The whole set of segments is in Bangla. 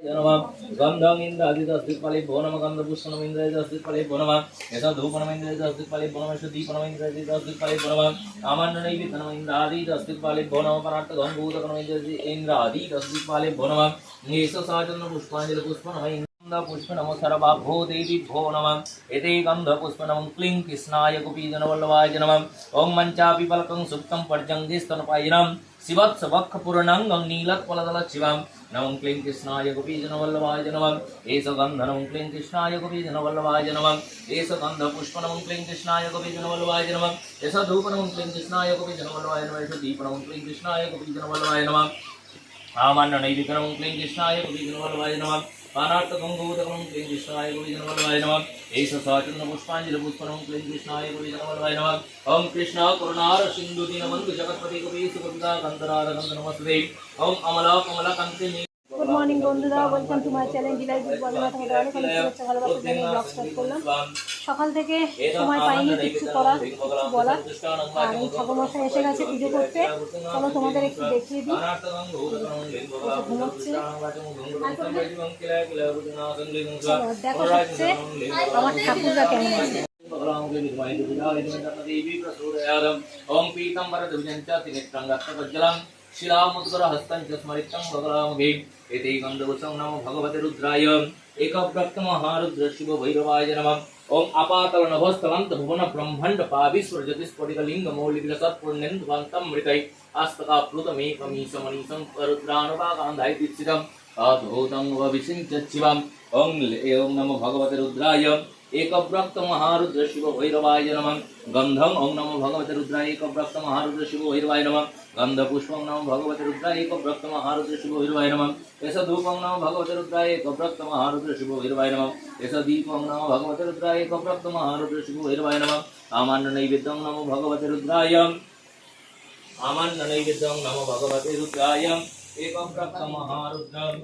नमः गन्धं इन्द्रादितस्तिफले भो नमः गन्धपुष्पणम् इन्द्रादितस्तिफले भो नमः यथा धूपणम् इन्द्रादितस्तिफले भो नमः दीपणम् इन्द्रादितस्तिफले भो नमः आमन्ननैवेद्यनम् इन्द्रादितस्तिफले भो नमः पराट्टगम्भूतकणम् इन्द्रादितस्तिफले भो नमः येष साचन्द्रपुष्पाञ्जलिपुष्पणम् पुष्प नमो सर्वा भो देवी भो नमः एते गन्धपुष्प नमः क्लीं कृष्णाय गोपीजनवल्लभाय नमः ॐ मञ्चापि पलकं सुप्तं पर्जङ्गिस्तनपायिनं शिवत्सवक्षपूर्णाङ्गं नीलत्पलदलशिवं नमः क्लीं कृष्णाय गोपीजनवल्लभाय नमः एष गन्ध नमः क्लीं कृष्णाय गोपीजनवल्लभाय नमः एष गन्धपुष्प नमः क्लीं कृष्णाय गोपीजनवल्लभाय नमः एष धूप नमः क्लीं कृष्णाय गोपीजनवल्लभाय नमः एष दीप नमः क्लीं कृष्णाय गोपीजनवल्लभाय नमः आमान्न नैविकरणं क्लीं कृष्णाय गोपीजनवल्लभाय नमः पानार्थगङ्गोदकं क्लीं कृष्णाय गोपीजनवल्लभाय नमः एष साचन्द्रपुष्पाञ्जलिपुष्पणं क्लीं कृष्णाय गोपीजनवल्लभाय नमः ॐ कृष्ण करुणार सिन्धु दीनबन्धु जगत्पति गोपीश गोपिका गन्धरार गन्ध नमस्ते ॐ अमला कमला कान्ति গুড মর্নিং বন্ধুরা welcome to my channel delight book বন্ধুরা তোমাদের অনেক অনেক শুভেচ্ছা ভালোবাসা জানিয়ে ব্লগ স্টার্ট করলাম সকাল থেকে সময় পাইনি কিছু করার কিছু বলার আর এই ঠাকুরমশাই এসে গেছে পুজো করতে চলো তোমাদের একটু দেখিয়ে দিই ঘুমোচ্ছে চলো দেখো হচ্ছে আমার ঠাকুররা কেমন আছে ओम पीतंबर द्विजं च त्रिनेत्रं रक्तगज्जलं शिलामुद्गरहस्तं च स्मरितं भगवामभि एते गन्धवसं नमो भगवते रुद्राय एकव्रक्तमहारुद्र शिव भैरवाय नमः ఓం ఆపాతలనభోస్థలాంత భువన బ్రహ్మండ పావీశ్వర జ్యోతిష్పటికలింగ మౌలిక సత్పుణ్యంధ్వంతం మృతై హస్తకాప్లుతమేకమీశమనీశం రుద్రానుపాకాంధాయ దీక్షితం అధూతం విసించ శివం ఓం ఓం నమో భగవతి రుద్రాయ एकव्रक्त महारुद्र शिव भैरवाय नमः गन्धं ओं नमो भगवते रुद्राय एकव्रक्त महारुद्र शिव भैरवाय नमः गन्धपुष्पं नमो भगवते रुद्राय एकव्रक्त महारुद्र शिव भैरवाय नमः यश धूपं नमो भगवते रुद्राय एकव्रक्त महारुद्र शिव भैरवाय नमः यश दीपं नमो भगवते रुद्राय एकव्रक्त महारुद्र शिव भैरवाय नमः आमान्न नैवेद्यं नमो भगवते रुद्राय आमान्न नैवेद्यं नमो भगवते रुद्राय एकं महारुद्रं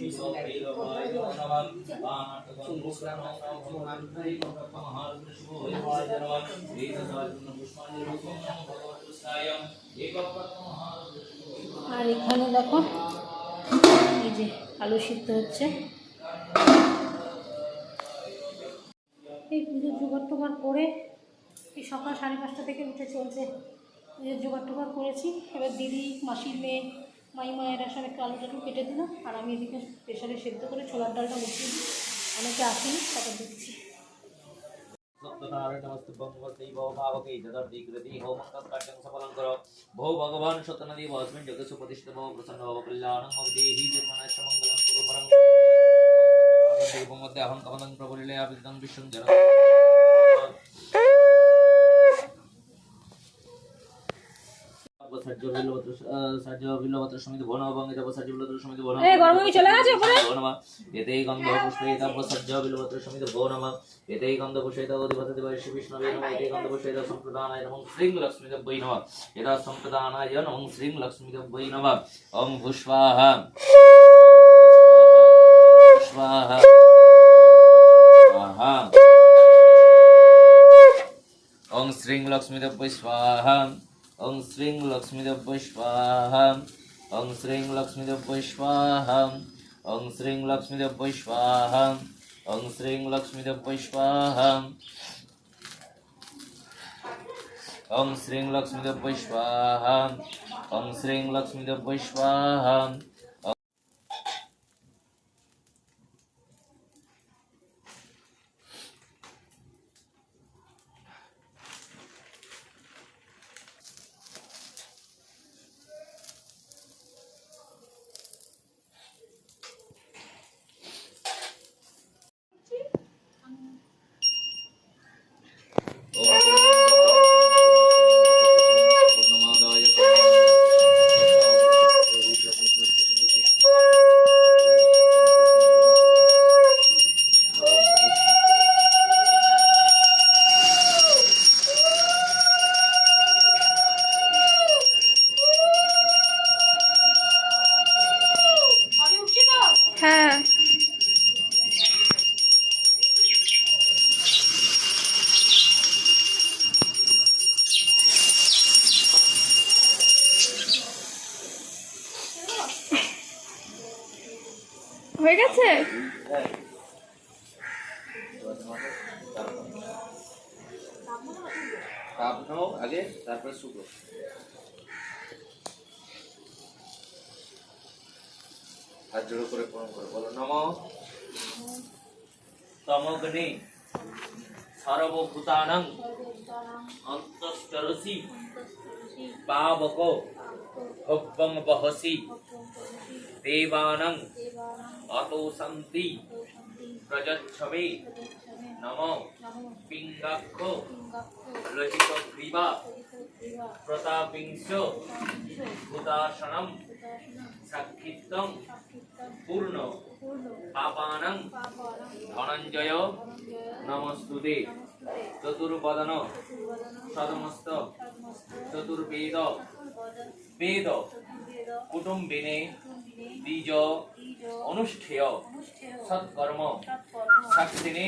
विश्वभैरवाय नमः आनन्दं पुष्पं नमो भगवते महारुद्र शिवो भैरवाय नमः वेदसारं पुष्पाञ्जलि पुष्पं नमो भगवते रुद्राय एकं महारुद्र शिवो আর এখানে দেখো এই যে আলু সিদ্ধ হচ্ছে এই পুজোর জোগাড় টোগাড় করে এই সকাল সাড়ে পাঁচটা থেকে উঠে চলছে পুজোর জোগাড় টোগাড় করেছি এবার দিদি মাসির মেয়ে মাইমা এরা সব একটু আলু টালু কেটে দিল আর আমি এদিকে প্রেশারে সেদ্ধ করে ছোলার ডালটা বসিয়ে দিই অনেকে আসেনি তারপর দিচ্ছি सप्तनारायणमस्तुभं वसैव भावकै तदर्धिकृति होमङ्गं सफलं करो भो भगवान् शतनदी अस्मिन् जगत्सु प्रतिष्ठित भव प्रसन्न भव कल्याणं मम देहि जन्मनश्च मङ्गलं कुरु परं देवं मध्ये अहं कमलं प्रबलिले अभिदं विश्वं जन সহ্য বিল্লপত্র সহ্য বিল্লপত্র সমিতি ভন এবং এটা সহ্য বিল্লপত্র সমিতি ভন এই গরম চলে গেছে উপরে? ভো নমঃ এতেই গন্ধ বিল্লপত্র সমিতি এতেই অধিপতি এতেই সম্প্রদানায় নমঃ শ্রীং লক্ষ্মী দেব্যৈ নমঃ এতা সম্প্রদানায় নমঃ শ্রীং লক্ষ্মী দেব্যৈ নমঃ ওম ভুস্বাহা স্বাহা স্বাহা ওং শ্রীং লক্ষ্মীদেব্যৈ স্বাহা ওং শ্রীং লক্ষ্মীদ স্বাহা ওং শ্রীং লক্ষ্মীদেব্যৈ স্বাহা ওং শ্রীং লক্ষ্মীদেব্যৈ স্বাহা ওং শ্রীং লক্ষ্মীদেব্যৈ স্বাহা ওং শ্রীং লক্ষ্মীদেব্যৈ স্বাহা ওং শ্রীং লক্ষ্মীদ স্বাহা Yeah. জোড়ো করে প্রণাম করো, বলো, নম। তমগ্নি সর্বভূতানং অন্তঃস্তরসি পাবক ভব্যং বহসি দেবানং অতোসন্তি প্রযচ্ছবে নম। পিঙ্গাক্ষ লহিত গ্রীবা প্রতাপিংশ ভূতাসনম সাক্ষিত্তং পূর্ণ পাপানং ধনঞ্জয় নমস্তুতে চতুর্বদন সদমস্ত চতুর্বেদ বেদ কুটুম্বিনে দ্বিজ অনুষ্ঠেয় সৎকর্ম সাক্ষিণে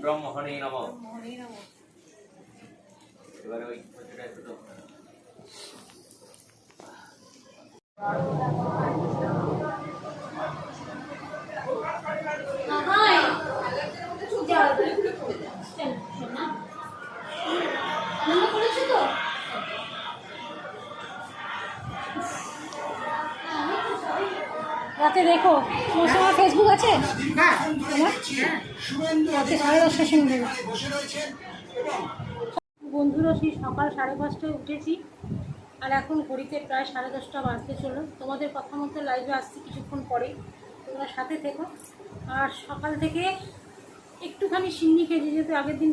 ব্রহ্মণে নম এবারে ওই। রাতে দেখো তোমার সঙ্গে ফেসবুক আছে? রাতে সাড়ে দশটার বন্ধুরা সেই সকাল সাড়ে পাঁচটায় উঠেছি। আর এখন ঘড়িতে প্রায় সাড়ে দশটা বাজতে চলো তোমাদের কথা মতো লাইভে আসছি কিছুক্ষণ পরেই। তোমরা সাথে থেকো। আর সকাল থেকে একটুখানি সিন্নি খেয়েছি, যেহেতু আগের দিন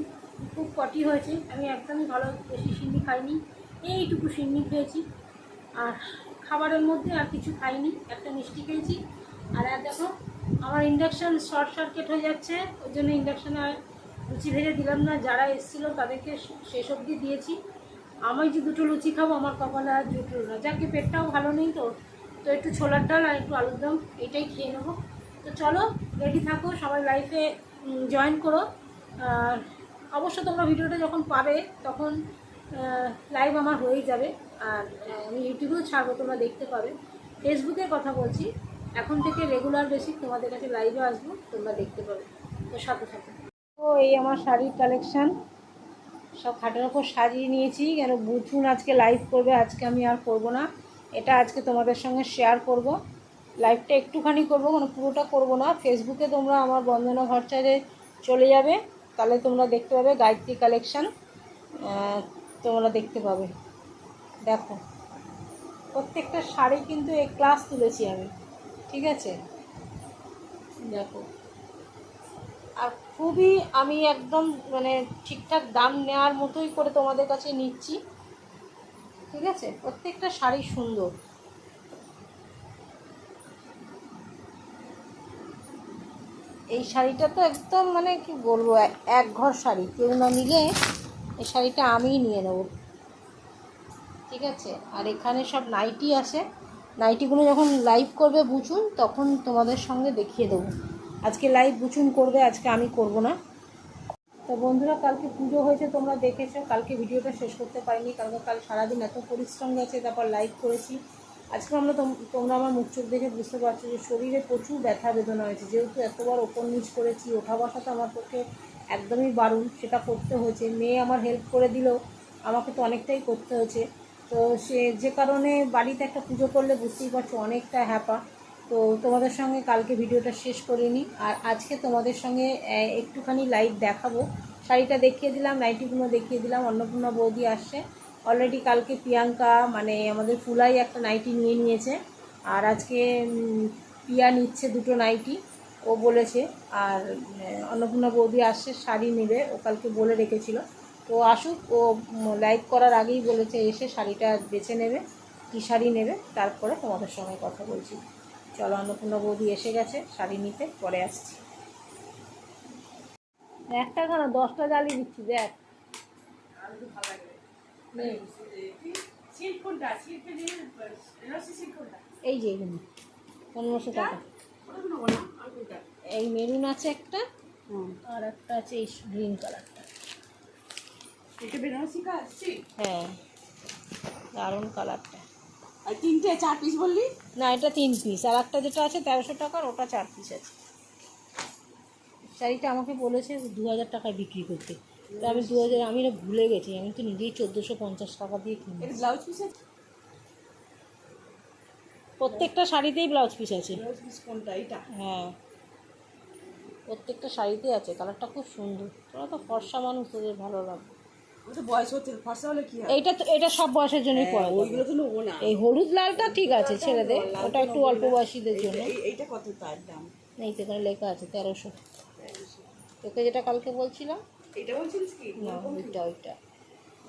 খুব কটি হয়েছে, আমি একদমই ভালো বেশি সিন্নি খাইনি। এইটুকু সিন্নি খেয়েছি। আর খাবারের মধ্যে আর কিছু খাইনি, একটা মিষ্টি খেয়েছি। আর আর দেখো, আমার ইন্ডাকশান শর্ট সার্কিট হয়ে যাচ্ছে, ওই জন্য ইন্ডাকশানে লুচি ভেজে দিলাম না। যারা এসেছিল তাদেরকে শেষ অবধি দিয়েছি। আমি যে দুটো লুচি খাব, আমার কপালে আর জুটলো না। যাকে পেটটাও ভালো নেই তো তো একটু ছোলার ডাল আর একটু আলুর দম, এটাই খেয়ে নেব। তো চলো রেডি থাকো, সবাই লাইফে জয়েন করো। আর অবশ্য তোমরা ভিডিওটা যখন পাবে, তখন লাইভ আমার হয়েই যাবে। আর আমি ইউটিউবেও ছাড়বো, তোমরা দেখতে পাবে। ফেসবুকের কথা বলছি, এখন থেকে রেগুলার বেসিক তোমাদের কাছে লাইভে আসব, তোমরা দেখতে পাবে। তো সাথে সাথে তো এই আমার শাড়ির কালেকশান সব খাটের ওপর সাজিয়ে নিয়েছি, কেন বুঝুন আজকে লাইভ করবে, আজকে আমি আর করব না। এটা আজকে তোমাদের সঙ্গে শেয়ার করব। লাইভটা একটুখানি করব মানে পুরোটা করব না। ফেসবুকে তোমরা আমার বন্দনা ভট্টাচার্যে চলে যাবে। তাহলে তোমরা দেখতে পাবে গায়ত্রী কালেকশান তোমরা দেখতে পাবে। দেখো, প্রত্যেকটা শাড়ি কিন্তু এই ক্লাস তুলেছি আমি। ঠিক আছে? দেখো। খুবই আমি একদম মানে ঠিকঠাক দাম নেওয়ার মতোই করে তোমাদের কাছে নিচ্ছি। ঠিক আছে? প্রত্যেকটা শাড়ি সুন্দর। এই শাড়িটা তো একদম মানে কি বলব এক- ঘর শাড়ি। কেউ না নিলে এই শাড়িটা আমিই নিয়ে নেব। ঠিক আছে? আর এখানে সব নাইটি আছে নাইটিগুলো যখন লাইভ করবে বুঝুন, তখন তোমাদের সঙ্গে দেখিয়ে দেবো। আজকে লাইভ বুচুন করবে, আজকে আমি করব না। তো বন্ধুরা, কালকে পুজো হয়েছে, তোমরা দেখেছ। কালকে ভিডিওটা শেষ করতে পারিনি, কারণ কাল সারাদিন এত পরিশ্রম গেছে তারপর লাইভ করেছি। আজকে আমরা তোম- তোমরা আমার মুখ চোখ দেখে বুঝতে পারছ যে শরীরে প্রচুর ব্যথা বেদনা হয়েছে। যেহেতু এতবার ওপর নিচ করেছি, ওঠা বসা তো আমার পক্ষে একদমই বারণ, সেটা করতে হয়েছে। মেয়ে আমার হেল্প করে দিলেও আমাকে তো অনেকটাই করতে হয়েছে। তো সে যে কারণে বাড়িতে একটা পুজো করলে বুঝতেই পারছ অনেকটা হ্যাপা। তো তোমাদের সঙ্গে কালকে ভিডিওটা শেষ করে নিই আর আজকে তোমাদের সঙ্গে একটুখানি লাইভ দেখাবো। শাড়িটা দেখিয়ে দিলাম, নাইটিগুলো দেখিয়ে দিলাম, অন্নপূর্ণা বৌদি আসছে। অলরেডি কালকে প্রিয়াঙ্কা মানে আমাদের ফুলাই একটা নাইটি নিয়ে নিয়েছে। আর আজকে পিয়া নিচ্ছে দুটো নাইটি, ও বলেছে। আর অন্নপূর্ণা বৌদি আসছে, শাড়ি নেবে, ও কালকে বলে রেখেছিল। তো আসুক, ও লাইভ করার আগেই বলেছে, এসে শাড়িটা বেছে নেবে, কী শাড়ি নেবে, তারপরে তোমাদের সঙ্গে কথা বলছি। চলো অন্নপূর্ণা বৌদি এসে গেছে শাড়ি নিতে পরে আসছি। একটা কেন দশটা জ্বালিয়ে দিচ্ছি দেখ। এই যে এগুলো পনেরোশো টাকা। এই মেরুন আছে একটা আর একটা আছে এই গ্রিন কালারটা। হ্যাঁ দারুণ কালারটা। আর তিনটে চার পিস বললি? না এটা তিন পিস আর একটা যেটা আছে তেরোশো টাকার ওটা চার পিস আছে। শাড়িটা আমাকে বলেছে দু হাজার টাকায় বিক্রি করতে। তো আমি দু হাজার আমি না ভুলে গেছি। আমি তো নিজেই চোদ্দোশো পঞ্চাশ টাকা দিয়ে কিনি ব্লাউজ পিস আছে? প্রত্যেকটা শাড়িতেই ব্লাউজ পিস আছে। ব্লাউজ পিস কোনটা? এইটা? হ্যাঁ। প্রত্যেকটা শাড়িতেই আছে। কালারটা খুব সুন্দর। তোরা তো ফর্সা মানুষ তোদের ভালো লাগবে এইটা তো এটা সব বয়সের জন্যই নেব না। এই হলুদ লালটা ঠিক আছে ছেলেদের ওটা একটু অল্প বয়সীদের জন্য। এইটা কত তার দাম? এই তো এখানে লেখা আছে তেরোশো। তোকে যেটা কালকে বলছিলাম? এটা বলছিলিস কি? না ওইটা ওইটা।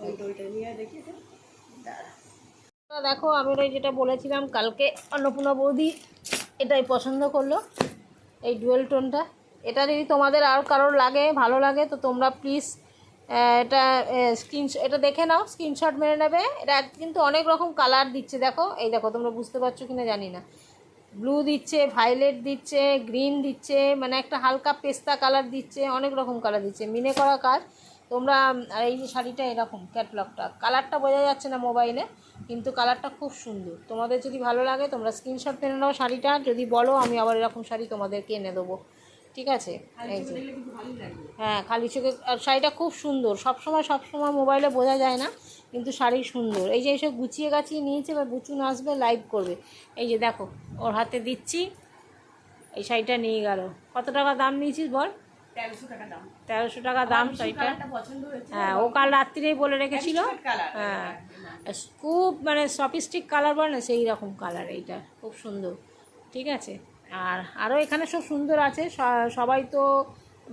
ওইটা ওইটা নিয়ে দেখি এটা দেখো আমি ওই যেটা বলেছিলাম কালকে অন্নপূর্ণা বৌদি এটাই পছন্দ করল এই ডুয়েল টোনটা। এটা যদি তোমাদের আর কারোর লাগে ভালো লাগে তো তোমরা প্লিজ এটা স্ক্রিন এটা দেখে নাও স্ক্রিনশট মেরে নেবে। এটা কিন্তু অনেক রকম কালার দিচ্ছে, দেখো। এই দেখো, তোমরা বুঝতে পারছ কিনা জানি না। ব্লু দিচ্ছে ভায়োলেট দিচ্ছে গ্রিন দিচ্ছে মানে একটা হালকা পেস্তা কালার দিচ্ছে, অনেক রকম কালার দিচ্ছে। মিনে করা কাজ। তোমরা এই যে শাড়িটা এরকম ক্যাটলগটা কালারটা বোঝা যাচ্ছে না মোবাইলে কিন্তু কালারটা খুব সুন্দর। তোমাদের যদি ভালো লাগে, তোমরা স্ক্রিনশট মেরে নাও শাড়িটা। যদি বলো, আমি আবার এরকম শাড়ি তোমাদেরকে এনে দেবো। ঠিক আছে? এই যে। হ্যাঁ খালি চোখে আর শাড়িটা খুব সুন্দর। সব সময় সব সময় মোবাইলে বোঝা যায় না কিন্তু শাড়ি সুন্দর। এই যে এইসব গুছিয়ে গাছিয়ে নিয়েছে এবার বুচুন আসবে লাইভ করবে। এই যে দেখো ওর হাতে দিচ্ছি এই শাড়িটা নিয়ে গেল। কত টাকা দাম নিয়েছিস বল? তেরোশো টাকা দাম। তেরোশো টাকা দাম শাড়িটা। হ্যাঁ ও কাল রাত্রিরেই বলে রেখেছিল। হ্যাঁ। খুব মানে সফিস্টিক কালার বলে না সেই রকম কালার এইটা। খুব সুন্দর। ঠিক আছে? আর আরও এখানে সব সুন্দর আছে। সবাই তো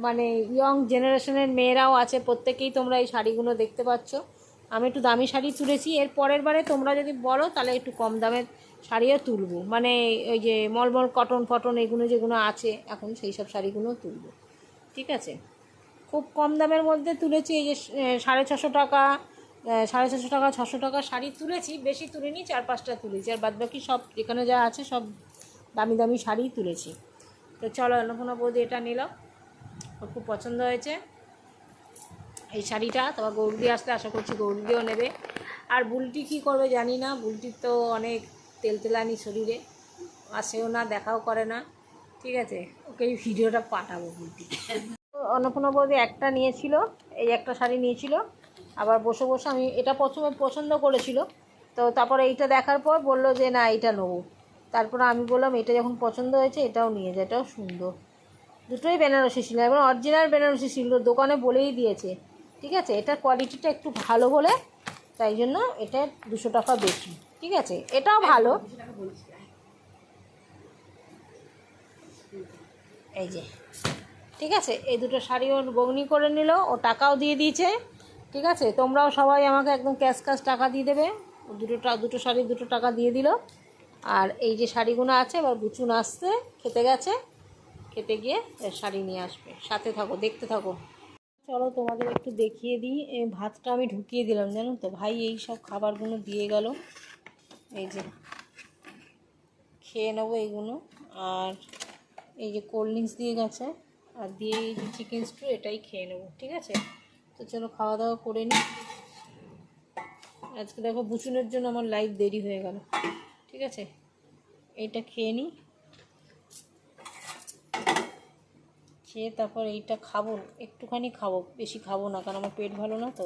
মানে ইয়ং জেনারেশনের মেয়েরাও আছে। প্রত্যেকেই তোমরা এই শাড়িগুলো দেখতে পাচ্ছ। আমি একটু দামি শাড়ি তুলেছি। এর পরের বারে তোমরা যদি বলো, তাহলে একটু কম দামের শাড়িও তুলবো। মানে ওই যে মলমল কটন ফটন এগুলো যেগুলো আছে, এখন সেই সব শাড়িগুলো তুলবো। ঠিক আছে? খুব কম দামের মধ্যে তুলেছি। এই যে সাড়ে ছশো টাকা সাড়ে ছশো টাকা ছশো টাকা শাড়ি তুলেছি। বেশি তুলিনি, চার পাঁচটা তুলেছি। আর বাদবাকি সব এখানে যা আছে, সব দামি দামি শাড়িই তুলেছি। তো চলো অন্নপূর্ণা বৌদি এটা নিল। ওর খুব পছন্দ হয়েছে। এই শাড়িটা তোমার গৌরদি আসলে আশা করছি গৌরদিও নেবে। আর বুলটি কি করবে জানি না বুলটির তো অনেক তেলতেলানি শরীরে। আসেও না, দেখাও করে না। ঠিক আছে, ওকে এই ভিডিওটা পাঠাবো বুলটি। অন্নপূর্ণা বৌদি একটা নিয়েছিল, এই একটা শাড়ি নিয়েছিল। আবার বসে বসে আমি, এটা প্রথমে পছন্দ করেছিল। তো তারপরে এইটা দেখার পর বলল যে না, এইটা নেব। তারপরে আমি বললাম, এটা যখন পছন্দ হয়েছে, এটাও নিয়ে যায় এটাও সুন্দর। দুটোই বেনারসি ছিল এবং অরিজিনাল বেনারসি ছিল দোকানে বলেই দিয়েছে, ঠিক আছে? এটার কোয়ালিটিটা একটু ভালো বলে, তাই জন্য এটা দুশো টাকা বেশি, ঠিক আছে? এটাও ভালো। এই যে, ঠিক আছে? এই দুটো শাড়ি ওর বগনি করে নিল, ও টাকাও দিয়ে দিয়েছে, ঠিক আছে? তোমরাও সবাই আমাকে একদম ক্যাশ ক্যাশ টাকা দিয়ে দেবে। দুটো দুটো শাড়ি দুটো টাকা দিয়ে দিল। আর এই যে শাড়িগুলো আছে, এবার বুচুন আসতে খেতে গেছে, খেতে গিয়ে শাড়ি নিয়ে আসবে। সাথে থাকো, দেখতে থাকো। চলো তোমাদের একটু দেখিয়ে দিই ভাতটা আমি ঢুকিয়ে দিলাম, জানো তো? ভাই এই সব খাবারগুলো দিয়ে গেল। এই যে খেয়ে নেব এইগুলো আর এই যে কোল্ড ড্রিঙ্কস দিয়ে গেছে, আর দিয়ে এই যে চিকেন স্টু এটাই খেয়ে নেব, ঠিক আছে? তো চলো খাওয়া দাওয়া করে নিই আজকে দেখো বুচুনের জন্য আমার লাইফ দেরি হয়ে গেল। ঠিক আছে? এইটা খেয়ে নিই খেয়ে তারপর এইটা খাব। একটুখানি খাব। বেশি খাব না, কারণ আমার পেট ভালো না তো।